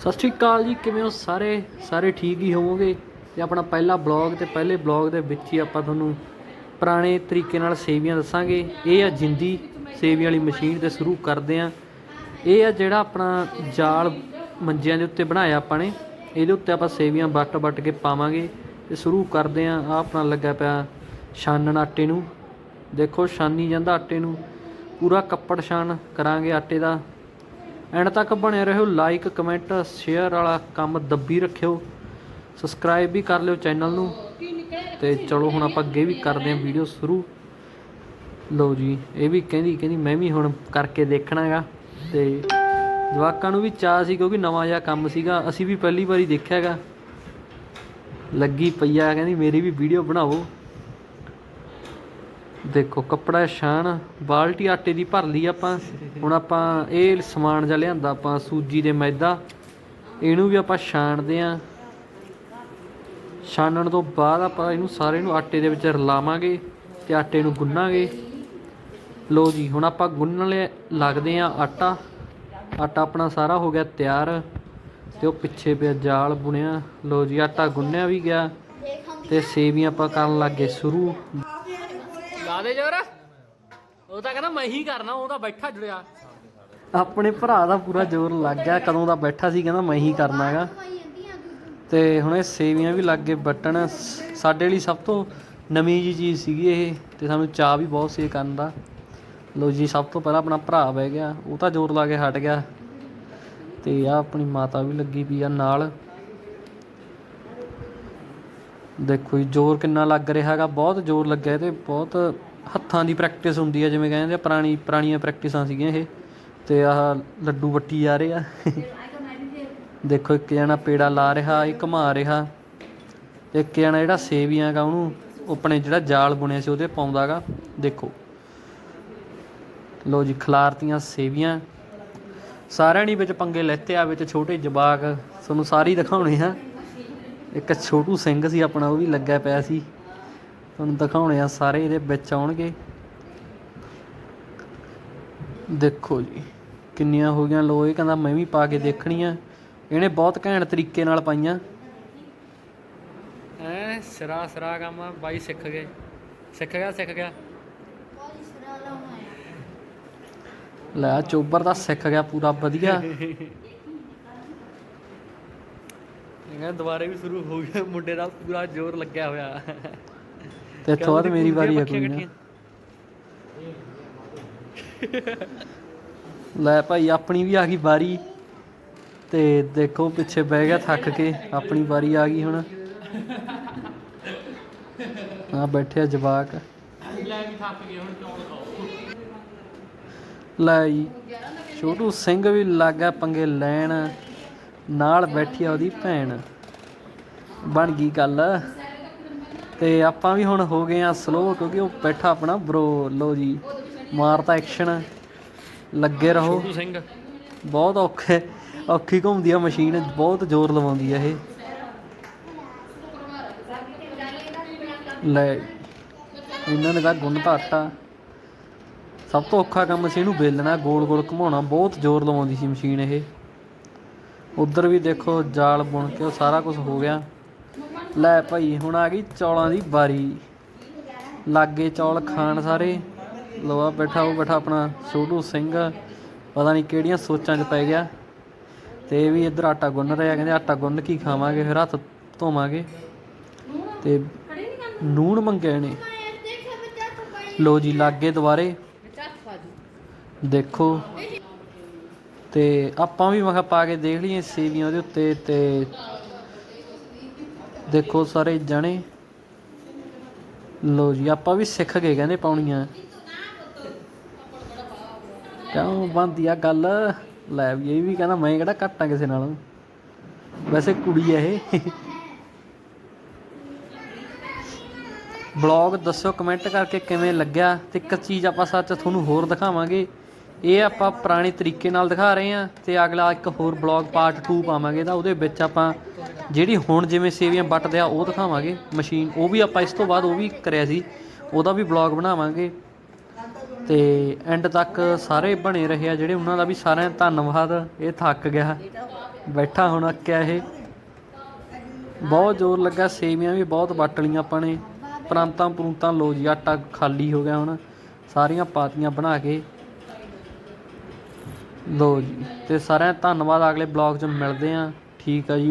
ਸਤਿ ਸ਼੍ਰੀ ਅਕਾਲ ਜੀ, ਕਿਵੇਂ ਹੋ ਸਾਰੇ? ਸਾਰੇ ਠੀਕ ਹੀ ਹੋਵੋਗੇ? ਤੇ ਆਪਣਾ ਪਹਿਲਾ ਬਲੌਗ ਤੇ ਪਹਿਲੇ ਬਲੌਗ ਦੇ ਵਿੱਚ ਹੀ ਆਪਾਂ ਤੁਹਾਨੂੰ ਪੁਰਾਣੇ ਤਰੀਕੇ ਨਾਲ ਸੇਵੀਆਂ ਦੱਸਾਂਗੇ। ਇਹ ਆ ਜਿੰਦੀ ਸੇਵੀਆਂ ਵਾਲੀ ਮਸ਼ੀਨ ਤੇ ਸ਼ੁਰੂ ਕਰਦੇ ਆ। ਇਹ ਆ ਜਿਹੜਾ ਆਪਣਾ ਜਾਲ ਮੰਜਿਆਂ ਦੇ ਉੱਤੇ ਬਣਾਇਆ ਆਪਾਂ ਨੇ। ਇਹਦੇ ਉੱਤੇ ਆਪਾਂ ਸੇਵੀਆਂ ਵੱਟ ਵੱਟ ਕੇ ਪਾਵਾਂਗੇ ਤੇ ਸ਼ੁਰੂ ਕਰਦੇ ਆ। ਆ ਆਪਣਾ ਲੱਗਾ ਪਿਆ ਛਾਨਣ ਆਟੇ ਨੂੰ। ਦੇਖੋ, ਛਾਨੀ ਜਾਂਦਾ ਆਟੇ ਨੂੰ। ਪੂਰਾ ਕੱਪੜ ਛਾਨ ਕਰਾਂਗੇ ਆਟੇ ਦਾ। ਐਂਡ ਤੱਕ ਬਣੇ ਰਹੋ ਲਾਈਕ ਕਮੈਂਟ ਸ਼ੇਅਰ ਵਾਲਾ ਕੰਮ ਦੱਬੀ ਰੱਖਿਓ ਸਬਸਕ੍ਰਾਈਬ ਵੀ ਕਰ ਲਿਓ ਚੈਨਲ ਨੂੰ ਤੇ ਚਲੋ ਹੁਣ ਆਪਾਂ ਅੱਗੇ ਵੀ ਕਰਦੇ ਹਾਂ ਵੀਡੀਓ ਸ਼ੁਰੂ। ਲਓ ਜੀ, ਇਹ ਵੀ ਕਹਿੰਦੀ ਕਹਿੰਦੀ ਮੈਂ ਵੀ ਹੁਣ ਕਰਕੇ ਦੇਖਣਾ ਹੈਗਾ ਤੇ ਜਵਾਕਾਂ ਨੂੰ ਵੀ ਚਾਹ ਸੀ ਕਿਉਂਕਿ ਨਵਾਂ ਜਿਹਾ ਕੰਮ ਸੀਗਾ, ਅਸੀਂ ਵੀ ਪਹਿਲੀ ਵਾਰੀ ਦੇਖਿਆ ਹੈਗਾ। ਲੱਗੀ ਪਈਆ ਕਹਿੰਦੀ ਮੇਰੀ ਵੀ ਵੀਡੀਓ ਬਣਾਓ। ਦੇਖੋ, ਕੱਪੜਾ ਛਾਣ ਬਾਲਟੀ ਆਟੇ ਦੀ ਭਰ ਲਈ ਆਪਾਂ। ਹੁਣ ਆਪਾਂ ਇਹ ਸਮਾਨ ਜਿਹਾ ਲਿਆਂਦਾ, ਆਪਾਂ ਸੂਜੀ ਦੇ ਮੈਦਾ। ਇਹਨੂੰ ਵੀ ਆਪਾਂ ਛਾਣਦੇ ਆਂ। ਛਾਣਨ ਤੋਂ ਬਾਅਦ ਆਪਾਂ ਇਹਨੂੰ ਸਾਰੇ ਨੂੰ ਆਟੇ ਦੇ ਵਿੱਚ ਰਲਾਵਾਂਗੇ ਤੇ ਆਟੇ ਨੂੰ ਗੁੰਨਾਂਗੇ। ਲੋ ਜੀ, ਹੁਣ ਆਪਾਂ ਗੁੰਨਣ ਲਈ ਲੱਗਦੇ ਆਂ ਆਟਾ। ਆਟਾ ਆਪਣਾ ਸਾਰਾ ਹੋ ਗਿਆ ਤਿਆਰ ਤੇ ਉਹ ਪਿੱਛੇ ਪਿਆ ਜਾਲ ਬੁਣਿਆ। ਲੋ ਜੀ, ਆਟਾ ਗੁੰਨਿਆ ਵੀ ਗਿਆ ਤੇ ਸੇਵੀਆਂ ਆਪਾਂ ਕਰਨ ਲੱਗੇ ਸ਼ੁਰੂ। ਲਾ ਜੋਰ। ਉਹ ਤਾਂ ਕਹਿੰਦਾ ਮੈਂ ਹੀ ਕਰਨਾ, ਉਹ ਤਾਂ ਬੈਠਾ ਜੁੜਿਆ। ਆਪਣੇ ਭਰਾ ਦਾ ਪੂਰਾ ਜ਼ੋਰ ਲੱਗ ਗਿਆ, ਕਦੋਂ ਦਾ ਬੈਠਾ ਸੀ ਕਹਿੰਦਾ ਮੈਂ ਹੀ ਕਰਨਾ ਹੈਗਾ। ਤੇ ਹੁਣ ਇਹ ਸੇਵੀਆਂ ਵੀ ਲੱਗ ਗਏ ਬਟਣ ਸਾਡੇ ਲਈ ਸਭ ਤੋਂ ਨਵੀਂ ਜੀ ਚੀਜ਼ ਸੀਗੀ ਇਹ, ਤੇ ਸਾਨੂੰ ਚਾਹ ਵੀ ਬਹੁਤ ਸੀ ਕਰਨ ਦਾ। ਲੋ ਜੀ, ਸਭ ਤੋਂ ਪਹਿਲਾਂ ਆਪਣਾ ਭਰਾ ਬਹਿ ਗਿਆ, ਉਹ ਤਾਂ ਜ਼ੋਰ ਲਾ ਕੇ ਹਟ ਗਿਆ। ਤੇ ਆ ਆਪਣੀ ਮਾਤਾ ਵੀ ਲੱਗੀ ਪਈ ਆ ਨਾਲ। ਦੇਖੋ ਜੀ, ਜ਼ੋਰ ਕਿੰਨਾ ਲੱਗ ਰਿਹਾ ਹੈਗਾ, ਬਹੁਤ ਜ਼ੋਰ ਲੱਗਿਆ ਤੇ ਬਹੁਤ ਹੱਥਾਂ ਦੀ ਪ੍ਰੈਕਟਿਸ ਹੁੰਦੀ ਹੈ ਜਿਵੇਂ ਕਹਿੰਦੇ ਆ, ਪੁਰਾਣੀ ਪੁਰਾਣੀਆਂ ਪ੍ਰੈਕਟਿਸਾਂ ਸੀਗੀਆਂ ਇਹ। ਤੇ ਆਹ ਲੱਡੂ ਵੱਟੀ ਜਾ ਰਹੇ ਆ। ਦੇਖੋ, ਇੱਕ ਜਣਾ ਪੇੜਾ ਲਾ ਰਿਹਾ ਇਹ ਘੁਮਾ ਰਿਹਾ। ਇੱਕ ਜਣਾ ਜਿਹੜਾ ਸੇਵੀਆਂ ਗਾ, ਉਹਨੂੰ ਆਪਣੇ ਜਿਹੜਾ ਜਾਲ ਬੁਣਿਆ ਸੀ, ਉਹਦੇ ਪਾਉਂਦਾਗਾ ਦੇਖੋ। ਲੋ ਜੀ, ਖਲਾਰਤੀਆਂ, ਸੇਵੀਆਂ। ਸਾਰਿਆਂ ਨੇ ਵਿੱਚ ਪੰਗੇ ਲੈਤੇ ਆ, ਵਿੱਚ ਛੋਟੇ ਜਵਾਕ। ਤੁਹਾਨੂੰ ਸਾਰੀ ਦਿਖਾਉਣੇ ਆ। ਇੱਕ ਛੋਟੂ ਸਿੰਘ ਸੀ ਆਪਣਾ, ਉਹ ਵੀ ਲੱਗਿਆ ਪਿਆ ਸੀ। ਤੁਹਾਨੂੰ ਦਿਖਾਉਣੇ ਆ ਸਾਰੇ ਇਹਦੇ ਵਿੱਚ ਆਉਣਗੇ। ਦੇਖੋ ਜੀ ਕਿੰਨੀਆਂ ਹੋ ਗਈਆਂ। ਲੋ ਇਹ ਕਹਿੰਦਾ ਮੈਂ ਵੀ ਪਾ ਕੇ ਦੇਖਣੀਆਂ। ਇਹਨੇ ਬਹੁਤ ਘੈਂਟ ਤਰੀਕੇ ਨਾਲ ਪਾਈਆਂ। ਐ ਸਿਰਾ ਸਿਰਾ ਕੰਮ ਬਾਈ ਸਿੱਖ ਗਏ। ਸਿੱਖ ਗਿਆ ਸਿੱਖ ਗਿਆ? ਲੈ ਚੋਬਰ ਤਾਂ ਸਿੱਖ ਗਿਆ ਪੂਰਾ ਵਧੀਆ। ਇਹ ਦੁਬਾਰੇ ਵੀ ਸ਼ੁਰੂ ਹੋ ਗਿਆ ਮੁੰਡੇ ਦਾ ਪੂਰਾ ਜ਼ੋਰ ਲੱਗਿਆ ਹੋਇਆ। ਇੱਥੋਂ ਬਾਅਦ ਮੇਰੀ ਵਾਰੀ ਆ ਕੋਈ ਨਾ। ਲੈ ਭਾਈ ਆਪਣੀ ਵੀ ਆ ਗਈ ਵਾਰੀ। ਤੇ ਦੇਖੋ ਪਿੱਛੇ ਬਹਿ ਗਿਆ ਥੱਕ ਕੇ ਆਪਣੀ ਵਾਰੀ ਆ ਗਈ ਹੁਣ। ਆ ਬੈਠਿਆ ਜਵਾਕ। ਲੈ ਵੀ ਥੱਕ ਗਏ ਹੁਣ ਚੌਲ ਖਾਓ। ਲੈ ਜੀ ਛੋਟੂ ਸਿੰਘ ਵੀ ਲੱਗ ਪੰਗੇ ਲੈਣ। ਨਾਲ ਬੈਠੀ ਆ ਉਹਦੀ ਭੈਣ। ਬਣ ਗਈ ਗੱਲ। ਤੇ ਆਪਾਂ ਵੀ ਹੁਣ ਹੋ ਗਏ ਆ ਸਲੋ ਕਿਉਂਕਿ ਉਹ ਬੈਠਾ ਆਪਣਾ ਬ్రో ਲੋ ਜੀ ਮਾਰਤਾ ਐਕਸ਼ਨ ਲੱਗੇ ਰਹੋ। ਛੋਟੂ ਸਿੰਘ। ਬਹੁਤ ਔਖੇ ਔਖੀ ਘੁੰਮਦੀ ਆ ਮਸ਼ੀਨ ਬਹੁਤ ਜ਼ੋਰ ਲਵਾਉਂਦੀ ਆ ਇਹ। ਲੈ ਇਹਨਾਂ ਨੇ ਤਾਂ ਗੁੰਨਤਾ ਆਟਾ। ਸਭ ਤੋਂ ਔਖਾ ਕੰਮ ਸੀ ਇਹਨੂੰ ਵੇਲਣਾ ਗੋਲ ਗੋਲ ਘੁਮਾਉਣਾ ਬਹੁਤ ਜ਼ੋਰ ਲਵਾਉਂਦੀ ਸੀ ਮਸ਼ੀਨ ਇਹ। ਉਧਰ ਵੀ ਦੇਖੋ ਜਾਲ ਬੁਣ ਕੇ ਉਹ ਸਾਰਾ ਕੁਝ ਹੋ ਗਿਆ। ਲੈ ਭਾਈ, ਹੁਣ ਆ ਗਈ ਚੌਲਾਂ ਦੀ ਵਾਰੀ। ਲਾਗੇ ਚੌਲ ਖਾਣ ਸਾਰੇ। ਲੋਆ ਬੈਠਾ ਉਹ ਬੈਠਾ ਆਪਣਾ ਸੋਢੂ ਸਿੰਘ। ਪਤਾ ਨਹੀਂ ਕਿਹੜੀਆਂ ਸੋਚਾਂ 'ਚ ਪੈ ਗਿਆ। ਤੇ ਵੀ ਇੱਧਰ ਆਟਾ ਗੁੰਨ ਰਿਹਾ, ਕਹਿੰਦੇ ਆਟਾ ਗੁੰਨ ਕੀ ਖਾਵਾਂਗੇ, ਫਿਰ ਹੱਥ ਧੋਵਾਂਗੇ। ਤੇ ਨੂਣ ਮੰਗਿਆ ਨੇ। ਲੋ ਜੀ, ਲਾਗੇ ਦੁਬਾਰੇ। ਦੇਖੋ। ਤੇ ਆਪਾਂ ਵੀ ਮੈਂ ਕਿਹਾ ਪਾ ਕੇ ਦੇਖ ਲਈਏ ਸੇਵੀਆਂ ਉਹਦੇ ਉੱਤੇ ਤੇ ਦੇਖੋ ਸਾਰੇ ਜਣੇ। ਲੋ ਜੀ, ਆਪਾਂ ਵੀ ਸਿੱਖ ਗਏ ਕਹਿੰਦੇ ਪਾਉਣੀਆਂ। ਕਿਉਂ ਬੰਦੀ ਆ ਗੱਲ? ਲੈ ਵੀ ਇਹ ਵੀ ਕਹਿੰਦਾ ਮੈਂ ਕਿਹੜਾ ਘੱਟਾਂ ਕਿਸੇ ਨਾਲ। ਵੈਸੇ ਕੁੜੀ ਆ ਇਹ। ਬਲੌਗ ਦੱਸਿਓ ਕਮੈਂਟ ਕਰਕੇ ਕਿਵੇਂ ਲੱਗਿਆ ਤੇ ਇੱਕ ਚੀਜ਼ ਆਪਾਂ ਸੱਚ ਤੁਹਾਨੂੰ ਹੋਰ ਦਿਖਾਵਾਂਗੇ। ਇਹ ਆਪਾਂ ਪੁਰਾਣੇ ਤਰੀਕੇ ਨਾਲ ਦਿਖਾ ਰਹੇ ਹਾਂ ਤੇ ਅਗਲਾ ਇੱਕ ਹੋਰ ਬਲੌਗ ਪਾਰਟ 2 ਪਾਵਾਂਗੇ ਤਾਂ ਉਹਦੇ ਵਿੱਚ ਆਪਾਂ ਜਿਹੜੀ ਹੁਣ ਜਿਵੇਂ ਸੇਵੀਆਂ ਵੱਟਦੇ ਆ ਉਹ ਦਿਖਾਵਾਂਗੇ, ਮਸ਼ੀਨ, ਉਹ ਵੀ ਆਪਾਂ ਇਸ ਤੋਂ ਬਾਅਦ ਉਹ ਵੀ ਕਰਿਆ ਸੀ, ਉਹਦਾ ਵੀ ਬਲੌਗ ਬਣਾਵਾਂਗੇ ਤੇ ਐਂਡ ਤੱਕ ਸਾਰੇ ਬਣੇ ਰਹੇ ਆ ਜਿਹੜੇ ਉਹਨਾਂ ਦਾ ਵੀ ਸਾਰਿਆਂ ਦਾ ਧੰਨਵਾਦ, ਇਹ ਥੱਕ ਗਿਆ, ਬੈਠਾ ਹੁਣ ਅੱਕਿਆ ਇਹ। ਬਹੁਤ ਜ਼ੋਰ ਲੱਗਾ, ਸੇਵੀਆਂ ਵੀ ਬਹੁਤ ਵੱਟ ਲਈਆਂ ਆਪਾਂ ਨੇ ਪ੍ਰਾਂਤਾਂ ਪਰੂੰਤਾਂ ਲੋ ਜੀ, ਆਟਾ ਖਾਲੀ ਹੋ ਗਿਆ ਹੁਣ, ਸਾਰੀਆਂ ਪਾਤੀਆਂ ਬਣਾ ਕੇ। ਲੋ ਜੀ। ਅਤੇ ਸਾਰਿਆਂ ਦਾ ਧੰਨਵਾਦ। ਅਗਲੇ ਬਲੌਗ 'ਚ ਮਿਲਦੇ ਹਾਂ। ਠੀਕ ਆ ਜੀ